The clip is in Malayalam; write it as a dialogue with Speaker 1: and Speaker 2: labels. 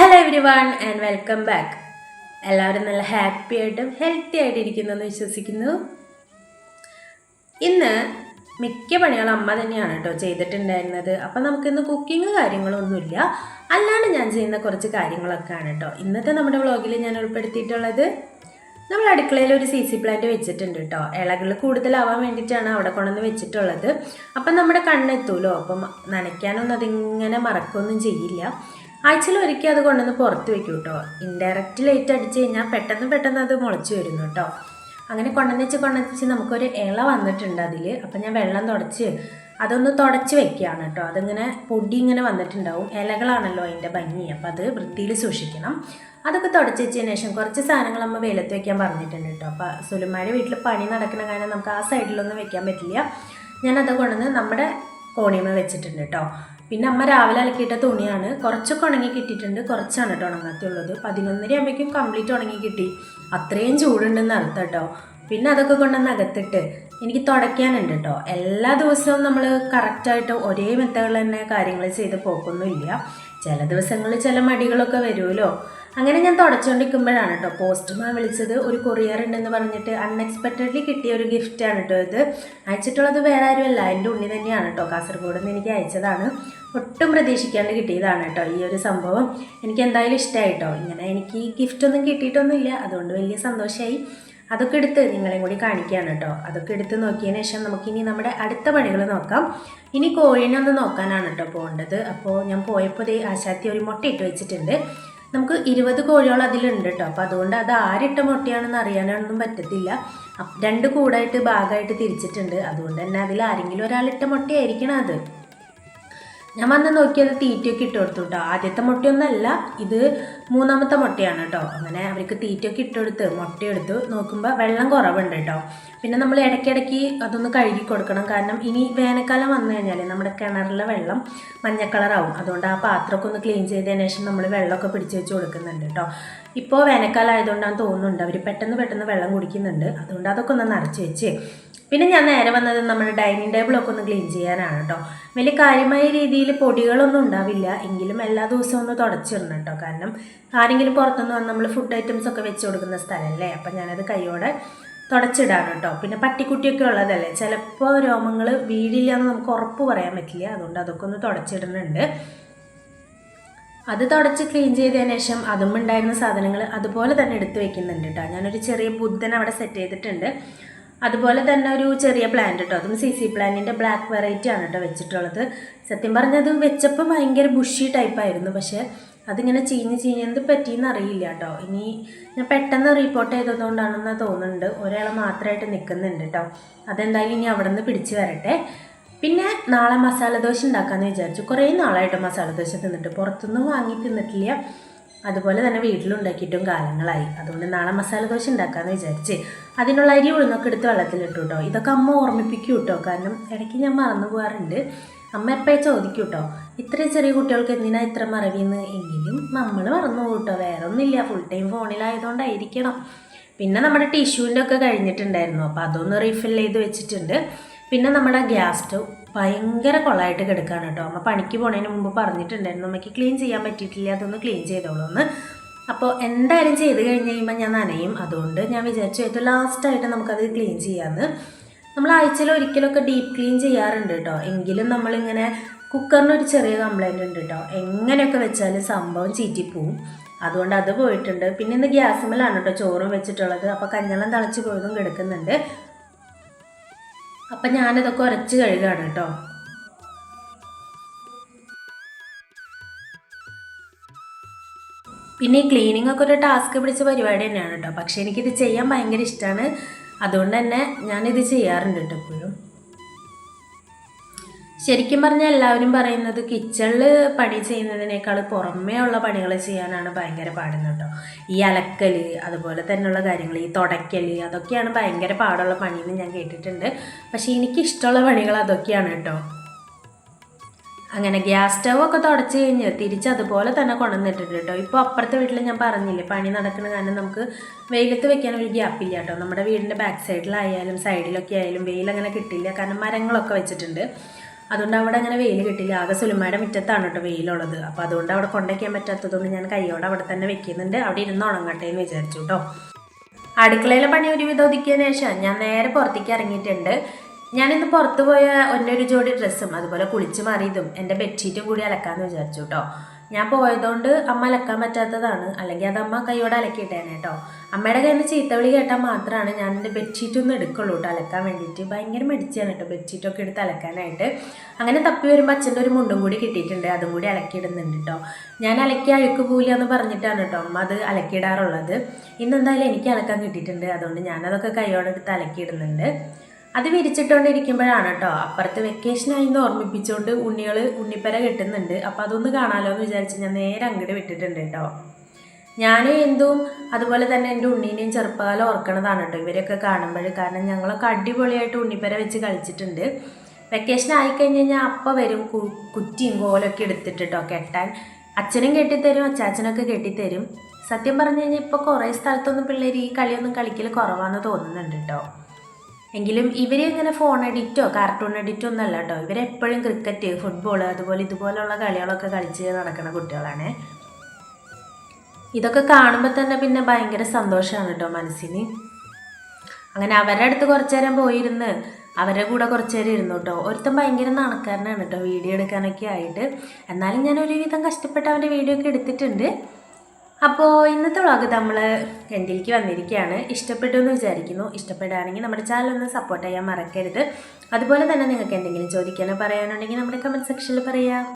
Speaker 1: Hello everyone and welcome back എല്ലാവരും നല്ല ഹാപ്പി ആയിട്ടും ഹെൽത്തി ആയിട്ട് ഇരിക്കുന്നു എന്ന് വിശ്വസിക്കുന്നു. ഇന്ന് മിക്ക പണികളും അമ്മ തന്നെയാണ് കേട്ടോ ചെയ്തിട്ടുണ്ടായിരുന്നത്. അപ്പം നമുക്കിന്ന് കുക്കിംഗ് കാര്യങ്ങളൊന്നുമില്ല. അല്ലാണ്ട് ഞാൻ ചെയ്യുന്ന കുറച്ച് കാര്യങ്ങളൊക്കെ ആണ് കേട്ടോ. ഇന്നത്തെ നമ്മുടെ വ്ളോഗിൽ ഞാൻ ഉൾപ്പെടുത്തിയിട്ടുള്ളത് നമ്മൾ അടുക്കളയിൽ ഒരു സി സി പ്ലാന്റ് വെച്ചിട്ടുണ്ട് കേട്ടോ. ഇളകൾ കൂടുതലാവാൻ വേണ്ടിയിട്ടാണ് അവിടെ കൊണ്ടുവന്ന് വെച്ചിട്ടുള്ളത്. അപ്പം നമ്മുടെ കണ്ണെത്തൂലോ? അപ്പം നനയ്ക്കാനൊന്നും അതിങ്ങനെ മറക്കൊന്നും ചെയ്യില്ല. ആഴ്ചയിൽ ഒരിക്കൽ അത് കൊണ്ടുവന്ന് പുറത്ത് വെക്കും കേട്ടോ. ഇൻഡയറക്റ്റ് ലൈറ്റ് അടിച്ച് കഴിഞ്ഞാൽ പെട്ടെന്ന് പെട്ടെന്ന് അത് മുളച്ച് വരുന്നു കേട്ടോ. അങ്ങനെ കൊണ്ടുവന്നിച്ച് കൊണ്ടുവന്നിച്ച് നമുക്കൊരു ഇള വന്നിട്ടുണ്ട് അതിൽ അപ്പം ഞാൻ വെള്ളം തുടച്ച് അതൊന്ന് തുടച്ച് വെക്കുകയാണ് കേട്ടോ. അതിങ്ങനെ പൊടി ഇങ്ങനെ വന്നിട്ടുണ്ടാവും. ഇലകളാണല്ലോ അതിന്റെ ഭംഗി. അപ്പം അത് വൃത്തിയിൽ സൂക്ഷിക്കണം. അതൊക്കെ തുടച്ച് വെച്ചതിന് ശേഷം കുറച്ച് സാധനങ്ങൾ നമ്മൾ വെയിലത്ത് വെക്കാൻ പറഞ്ഞിട്ടുണ്ട് കേട്ടോ. അപ്പോൾ സുലുമാരുടെ വീട്ടിൽ പണി നടക്കുന്ന കാരണം നമുക്ക് ആ സൈഡിലൊന്നും വെക്കാൻ പറ്റില്ല. ഞാനത് കൊണ്ടുവന്ന് നമ്മുടെ കോണിയമ്മ വെച്ചിട്ടുണ്ട് കേട്ടോ. പിന്നെ അമ്മ രാവിലെ അലക്കിയിട്ട തുണിയാണ്. കുറച്ചൊക്കെ ഉണങ്ങി കിട്ടിയിട്ടുണ്ട്. കുറച്ചാണ് കേട്ടോ ഉണങ്ങാത്തുള്ളത്. പതിനൊന്നര ആകുമ്പോഴേക്കും കംപ്ലീറ്റ് ഉണങ്ങി കിട്ടി. അത്രയും ചൂടുണ്ടെന്ന് അർത്ഥം കേട്ടോ. പിന്നെ അതൊക്കെ കൊണ്ടുവന്ന് അകത്തിട്ട് എനിക്ക് തുടയ്ക്കാനുണ്ട് കേട്ടോ. എല്ലാ ദിവസവും നമ്മൾ കറക്റ്റായിട്ട് ഒരേ മെത്തേഡിൽ തന്നെ കാര്യങ്ങൾ ചെയ്ത് പോക്കൊന്നുമില്ല. ചില ദിവസങ്ങളിൽ ചില മടികളൊക്കെ വരുമല്ലോ. അങ്ങനെ ഞാൻ തുടച്ചുകൊണ്ടിരിക്കുമ്പോഴാണ് കേട്ടോ പോസ്റ്റ്മാൻ വിളിച്ചത്. ഒരു കൊറിയർ ഉണ്ടെന്ന് പറഞ്ഞിട്ട് അൺഎക്സ്പെക്റ്റഡ്ലി കിട്ടിയ ഒരു ഗിഫ്റ്റാണ് കേട്ടോ ഇത്. അയച്ചിട്ടുള്ളത് വേറെ ആരുമല്ല. എന്റെ ഉണ്ണി തന്നെയാണ് കേട്ടോ. കാസർഗോഡ് നിന്ന് എനിക്ക് അയച്ചതാണ്. ഒട്ടും പ്രതീക്ഷിക്കാണ്ട് കിട്ടിയതാണ് കേട്ടോ ഈ ഒരു സംഭവം. എനിക്ക് എന്തായാലും ഇഷ്ടമായിട്ടോ ഇങ്ങനെ എനിക്ക് ഈ ഗിഫ്റ്റൊന്നും കിട്ടിയിട്ടൊന്നുമില്ല. അതുകൊണ്ട് വലിയ സന്തോഷമായി അതൊക്കെ എടുത്ത് നിങ്ങളെയും കൂടി കാണിക്കുകയാണ് കേട്ടോ. അതൊക്കെ എടുത്ത് നോക്കിയതിന് ശേഷം നമുക്കിനി നമ്മുടെ അടുത്ത പണികൾ നോക്കാം. ഇനി കോഴിനെ ഒന്ന് നോക്കാനാണ് കേട്ടോ പോകേണ്ടത്. അപ്പോൾ ഞാൻ പോയപ്പോൾ ദേ ആശാത്തി ഒരു മുട്ട ഇട്ട് വെച്ചിട്ടുണ്ട്. നമുക്ക് ഇരുപത് കോഴികൾ അതിലുണ്ട് കേട്ടോ. അപ്പോൾ അതുകൊണ്ട് അത് ആരിട്ട മുട്ടയാണെന്ന് അറിയാനൊന്നും പറ്റത്തില്ല. രണ്ട് കൂടായിട്ട് ഭാഗമായിട്ട് തിരിച്ചിട്ടുണ്ട്. അതുകൊണ്ട് തന്നെ അതിൽ ആരെങ്കിലും ഒരാളിട്ട മുട്ടയായിരിക്കണം അത്. ഞാൻ വന്ന് നോക്കിയത് തീറ്റയൊക്കെ ഇട്ട് കൊടുത്തു കേട്ടോ ആദ്യത്തെ മുട്ടയൊന്നല്ല ഇത് മൂന്നാമത്തെ മുട്ടയാണ് കേട്ടോ അങ്ങനെ അവർക്ക് തീറ്റയൊക്കെ ഇട്ട് കൊടുത്ത് മുട്ടയെടുത്ത് നോക്കുമ്പോൾ വെള്ളം കുറവുണ്ട് കേട്ടോ പിന്നെ നമ്മൾ ഇടയ്ക്കിടയ്ക്ക് അതൊന്ന് കഴുകി കൊടുക്കണം. കാരണം ഇനി വേനൽക്കാലം വന്നു കഴിഞ്ഞാൽ നമ്മുടെ കിണറിലെ വെള്ളം മഞ്ഞ കളറാവും. അതുകൊണ്ട് ആ പാത്രമൊക്കെ ഒന്ന് ക്ലീൻ ചെയ്തതിന് ശേഷം നമ്മൾ വെള്ളമൊക്കെ പിടിച്ച് വെച്ച് കൊടുക്കുന്നുണ്ട് കേട്ടോ ഇപ്പോൾ വേനൽക്കാലം ആയതുകൊണ്ടാണ് തോന്നുന്നുണ്ട്. അവർ പെട്ടെന്ന് പെട്ടെന്ന് വെള്ളം കുടിക്കുന്നുണ്ട്. അതുകൊണ്ട് അതൊക്കെ ഒന്ന് നിറച്ച് വെച്ച്. പിന്നെ ഞാൻ നേരെ വന്നത് നമ്മുടെ ഡൈനിങ് ടേബിളൊക്കെ ഒന്ന് ക്ലീൻ ചെയ്യാനാണ് കേട്ടോ. വലിയ കാര്യമായ രീതിയിൽ പൊടികളൊന്നും ഉണ്ടാവില്ല. എങ്കിലും എല്ലാ ദിവസവും ഒന്ന് തുടച്ചിടണം കേട്ടോ. കാരണം ആരെങ്കിലും പുറത്തുനിന്ന് വന്ന് നമ്മൾ ഫുഡ് ഐറ്റംസ് ഒക്കെ വെച്ച് കൊടുക്കുന്ന സ്ഥലമല്ലേ അപ്പം ഞാനത് കൈയോടെ തുടച്ചിടാണ് കേട്ടോ. പിന്നെ പട്ടിക്കുട്ടിയൊക്കെ ഉള്ളതല്ലേ? ചിലപ്പോൾ രോമങ്ങൾ വീടില്ല എന്ന് നമുക്ക് ഉറപ്പ് പറയാൻ പറ്റില്ല. അതുകൊണ്ട് അതൊക്കെ ഒന്ന് തുടച്ചിടുന്നുണ്ട്. അത് തുടച്ച് ക്ലീൻ ചെയ്തതിന് ശേഷം അതും ഉണ്ടായിരുന്ന സാധനങ്ങൾ അതുപോലെ തന്നെ എടുത്ത് വെക്കുന്നുണ്ട് കേട്ടോ ഞാനൊരു ചെറിയ ബുദ്ധൻ അവിടെ സെറ്റ് ചെയ്തിട്ടുണ്ട്. അതുപോലെ തന്നെ ഒരു ചെറിയ പ്ലാന്റ് കേട്ടോ അതും സി സി പ്ലാന്റിന്റെ ബ്ലാക്ക് വെറൈറ്റി ആണ് കേട്ടോ വെച്ചിട്ടുള്ളത്. സത്യം പറഞ്ഞത് വെച്ചപ്പോൾ ഭയങ്കര ബുഷി ടൈപ്പായിരുന്നു പക്ഷേ അതിങ്ങനെ ചീഞ്ഞ് ചീഞ്ഞ് എന്ത് പറ്റിയെന്ന് അറിയില്ല കേട്ടോ ഇനി ഞാൻ പെട്ടെന്ന് റിപ്പോർട്ട് ചെയ്തതുകൊണ്ടാണെന്ന് തോന്നുന്നുണ്ട്. ഒരാളെ മാത്രമായിട്ട് നിൽക്കുന്നുണ്ട് കേട്ടോ അതെന്തായാലും ഇനി അവിടെ നിന്ന് പിടിച്ച് വരട്ടെ. പിന്നെ നാളെ മസാല ദോശ ഉണ്ടാക്കാമെന്ന് വിചാരിച്ചു. കുറേ നാളായിട്ട് മസാല ദോശ തിന്നിട്ട് പുറത്തുനിന്ന് വാങ്ങി തിന്നിട്ടില്ല. അതുപോലെ തന്നെ വീട്ടിലുണ്ടാക്കിയിട്ടും കാലങ്ങളായി. അതുകൊണ്ട് നാളെ മസാല ദോശ ഉണ്ടാക്കാമെന്ന് വിചാരിച്ച് അതിനുള്ള അരി ഉഴുന്നൊക്കെ എടുത്ത് വെള്ളത്തിലിട്ടു കേട്ടോ ഇതൊക്കെ അമ്മ ഓർമ്മിപ്പിക്കും കേട്ടോ കാരണം ഇടയ്ക്ക് ഞാൻ മറന്നു പോകാറുണ്ട് അമ്മ എപ്പോഴും ചോദിക്കും കേട്ടോ ഇത്രയും ചെറിയ കുട്ടികൾക്ക് എന്തിനാ ഇത്ര മറവിന്ന്? എങ്കിലും നമ്മൾ മറന്നു കേട്ടോ വേറെ ഒന്നുമില്ല ഫുൾ ടൈം ഫോണിലായതുകൊണ്ടായിരിക്കണം. പിന്നെ നമ്മുടെ ടിഷ്യൂവിന്റെ ഒക്കെ കഴിഞ്ഞിട്ടുണ്ടായിരുന്നു. അപ്പോൾ അതൊന്ന് റീഫിൽ ചെയ്ത് വെച്ചിട്ടുണ്ട്. പിന്നെ നമ്മുടെ ഗ്യാസ് സ്റ്റവ് ഭയങ്കര കൊളായിട്ട് കിടക്കുകയാണ് കേട്ടോ. അമ്മ പണിക്ക് പോണതിന് മുമ്പ് പറഞ്ഞിട്ടുണ്ടായിരുന്നു അമ്മയ്ക്ക് ക്ലീൻ ചെയ്യാൻ പറ്റിയിട്ടില്ല അതൊന്ന് ക്ലീൻ ചെയ്തോളൂ എന്ന്. അപ്പോൾ എന്തായാലും ചെയ്ത് കഴിഞ്ഞ് കഴിയുമ്പോൾ ഞാൻ നനയും. അതുകൊണ്ട് ഞാൻ വിചാരിച്ചു ഏറ്റവും ലാസ്റ്റായിട്ട് നമുക്കത് ക്ലീൻ ചെയ്യാമെന്ന് നമ്മൾ ആഴ്ചയിൽ ഒരിക്കലൊക്കെ ഡീപ്പ് ക്ലീൻ ചെയ്യാറുണ്ട് കേട്ടോ. എങ്കിലും നമ്മളിങ്ങനെ കുക്കറിന് ഒരു ചെറിയ കംപ്ലൈന്റ് ഉണ്ട് കേട്ടോ. എങ്ങനെയൊക്കെ വെച്ചാലും സംഭവം ചീറ്റിപ്പോവും. അതുകൊണ്ട് അത് പോയിട്ടുണ്ട്. പിന്നെ ഇന്ന് ഗ്യാസുമലാണ് കേട്ടോ ചോറും വെച്ചിട്ടുള്ളത്. അപ്പോൾ കഞ്ഞളം തിളച്ച് പോയതും കിടക്കുന്നുണ്ട്. അപ്പം ഞാനിതൊക്കെ ഉരച്ച് കഴുകാണ് കേട്ടോ. പിന്നെ ഈ ക്ലീനിങ് ഒക്കെ ഒരു ടാസ്ക് പിടിച്ച പരിപാടി തന്നെയാണ് കേട്ടോ. പക്ഷേ എനിക്കിത് ചെയ്യാൻ ഭയങ്കര ഇഷ്ടമാണ് അതുകൊണ്ട് തന്നെ ഞാനിത് ചെയ്യാറുണ്ട് കേട്ടോ ശരിക്കും പറഞ്ഞാൽ എല്ലാവരും പറയുന്നത് കിച്ചണിൽ പണി ചെയ്യുന്നതിനേക്കാൾ പുറമേ ഉള്ള പണികൾ ചെയ്യാനാണ് ഭയങ്കര പാടുന്നത് കേട്ടോ ഈ അലക്കൽ അതുപോലെ തന്നെയുള്ള കാര്യങ്ങൾ ഈ തുടയ്ക്കൽ അതൊക്കെയാണ് ഭയങ്കര പാടുള്ള പണിയെന്ന് ഞാൻ കേട്ടിട്ടുണ്ട്. പക്ഷേ എനിക്ക് ഇഷ്ടമുള്ള പണികൾ അതൊക്കെയാണ് കേട്ടോ അങ്ങനെ ഗ്യാസ് സ്റ്റവ് ഒക്കെ തുടച്ച് കഴിഞ്ഞ് തിരിച്ച് അതുപോലെ തന്നെ കൊണ്ടുവന്നിട്ടുണ്ട് കേട്ടോ ഇപ്പോൾ അപ്പുറത്തെ വീട്ടിൽ ഞാൻ പറഞ്ഞില്ലേ പണി നടക്കുന്ന കാരണം നമുക്ക് വെയിലത്ത് വെക്കാൻ ഒരു ഗ്യാപ്പില്ല കേട്ടോ നമ്മുടെ വീടിന്റെ ബാക്ക് സൈഡിലായാലും സൈഡിലൊക്കെ ആയാലും വെയിൽ അങ്ങനെ കിട്ടില്ല. കാരണം മരങ്ങളൊക്കെ വെച്ചിട്ടുണ്ട്. അതുകൊണ്ട് അവിടെ അങ്ങനെ വെയിൽ കിട്ടില്ല ആകെ സുലുമയുടെ മുറ്റത്താണ് കേട്ടോ വെയിലുള്ളത്. അപ്പോൾ അതുകൊണ്ട് അവിടെ കൊണ്ടുവയ്ക്കാൻ പറ്റാത്തതുകൊണ്ട് ഞാൻ കൈയോടെ അവിടെ തന്നെ വെക്കുന്നുണ്ട്. അവിടെ ഇരുന്ന് ഉണങ്ങട്ടെ എന്ന് വിചാരിച്ചു കേട്ടോ. അടുക്കളയിലെ പണി ഒരുവിധം ഒതുക്കിയതിനു ശേഷം ഞാൻ നേരെ പുറത്തേക്ക് ഇറങ്ങിയിട്ടുണ്ട്. ഞാനിന്ന് പുറത്തു പോയ ഒന്നൊരു ജോഡി ഡ്രസ്സും അതുപോലെ കുളിച്ച് മാറിയതും എന്റെ ബെഡ്ഷീറ്റും കൂടി അലക്കാമെന്ന് വിചാരിച്ചു കേട്ടോ. ഞാൻ പോയതുകൊണ്ട് അമ്മ അലക്കാൻ പറ്റാത്തതാണ്. അല്ലെങ്കിൽ അത് അമ്മ കൈയോടെ അലക്കിയിട്ടേനെ കേട്ടോ അമ്മയുടെ കയ്യിൽ നിന്ന് ചീത്തവിളി കേട്ടാൽ മാത്രമാണ് ഞാൻ എന്റെ ബെഡ്ഷീറ്റ് ഒന്ന് എടുക്കുള്ളൂ കേട്ടോ അലക്കാൻ വേണ്ടിയിട്ട് ഭയങ്കര മെഡിച്ചാണ് കേട്ടോ ബെഡ്ഷീറ്റൊക്കെ എടുത്ത് അലക്കാനായിട്ട്. അങ്ങനെ തപ്പി വരുമ്പോൾ അച്ഛന്റെ ഒരു മുണ്ടും കൂടി കിട്ടിയിട്ടുണ്ട്. അതും കൂടി അലക്കിയിടുന്നുണ്ട് കേട്ടോ ഞാൻ അലക്കി അഴുക്ക് പൂല എന്ന് പറഞ്ഞിട്ടാണ് കേട്ടോ അമ്മ അത് അലക്കിയിടാറുള്ളത്. ഇന്നെന്തായാലും എനിക്ക് അലക്കാൻ കിട്ടിയിട്ടുണ്ട്. അതുകൊണ്ട് ഞാനതൊക്കെ കൈയോടെ എടുത്ത് അലക്കിയിടുന്നുണ്ട്. അത് വിരിച്ചിട്ടുകൊണ്ടിരിക്കുമ്പോഴാണ് കേട്ടോ അപ്പുറത്ത് വെക്കേഷനായി എന്ന് ഓർമ്മിപ്പിച്ചുകൊണ്ട് ഉണ്ണികൾ ഉണ്ണിപ്പര കെട്ടുന്നുണ്ട്. അപ്പോൾ അതൊന്ന് കാണാമല്ലോ എന്ന് വിചാരിച്ച് ഞാൻ നേരെ അങ്ങോട്ട് വിട്ടിട്ടുണ്ട് കേട്ടോ ഞാൻ എന്തും അതുപോലെ തന്നെ എന്റെ ഉണ്ണീനെയും ചെറുപ്പകാലം ഓർക്കണതാണ് കേട്ടോ ഇവരൊക്കെ കാണുമ്പോൾ. കാരണം ഞങ്ങളൊക്കെ അടിപൊളിയായിട്ട് ഉണ്ണിപ്പര വെച്ച് കളിച്ചിട്ടുണ്ട്. വെക്കേഷൻ ആയിക്കഴിഞ്ഞ് കഴിഞ്ഞാൽ അപ്പം വരും കുറ്റിയും കോലൊക്കെ എടുത്തിട്ട് കേട്ടോ കെട്ടാൻ. അച്ഛനും കെട്ടിത്തരും അച്ചാച്ചനൊക്കെ കെട്ടിത്തരും. സത്യം പറഞ്ഞു കഴിഞ്ഞാൽ ഇപ്പോൾ കുറേ സ്ഥലത്തൊന്നും പിള്ളേർ ഈ കളിയൊന്നും കളിക്കൽ കുറവാണെന്ന് തോന്നുന്നുണ്ട് കേട്ടോ എങ്കിലും ഇവരെ ഇങ്ങനെ ഫോൺ എഡിറ്റോ കാർട്ടൂൺ എഡിറ്റോ ഒന്നല്ല കേട്ടോ ഇവരെപ്പോഴും ക്രിക്കറ്റ് ഫുട്ബോൾ അതുപോലെ ഇതുപോലെയുള്ള കളികളൊക്കെ കളിച്ച് നടക്കുന്ന കുട്ടികളാണ്. ഇതൊക്കെ കാണുമ്പോൾ തന്നെ പിന്നെ ഭയങ്കര സന്തോഷമാണ് കേട്ടോ മനസ്സിന്. അങ്ങനെ അവരുടെ അടുത്ത് കുറച്ചു നേരം പോയിരുന്ന് അവരുടെ കൂടെ കുറച്ചു നേരം ഇരുന്നു കേട്ടോ ഒരുത്തൻ ഭയങ്കര നാണക്കാരനാണ് കേട്ടോ വീഡിയോ എടുക്കാനൊക്കെ ആയിട്ട്. എന്നാലും ഞാൻ ഒരുവിധം കഷ്ടപ്പെട്ട് അവന്റെ വീഡിയോ ഒക്കെ എടുത്തിട്ടുണ്ട്. അപ്പോൾ ഇന്നത്തെ വ്ളോഗ് നമ്മൾ എൻഡിലേക്ക് വന്നിരിക്കുകയാണ്? ഇഷ്ടപ്പെട്ടു എന്ന് വിചാരിക്കുന്നു. ഇഷ്ടപ്പെടുകയാണെങ്കിൽ നമ്മുടെ ചാനൽ ഒന്ന് സപ്പോർട്ട് ചെയ്യാൻ മറക്കരുത്. അതുപോലെ തന്നെ നിങ്ങൾക്ക് എന്തെങ്കിലും ചോദിക്കാനോ പറയാനുണ്ടെങ്കിൽ നമ്മുടെ കമന്റ് സെക്ഷനിൽ പറയാം.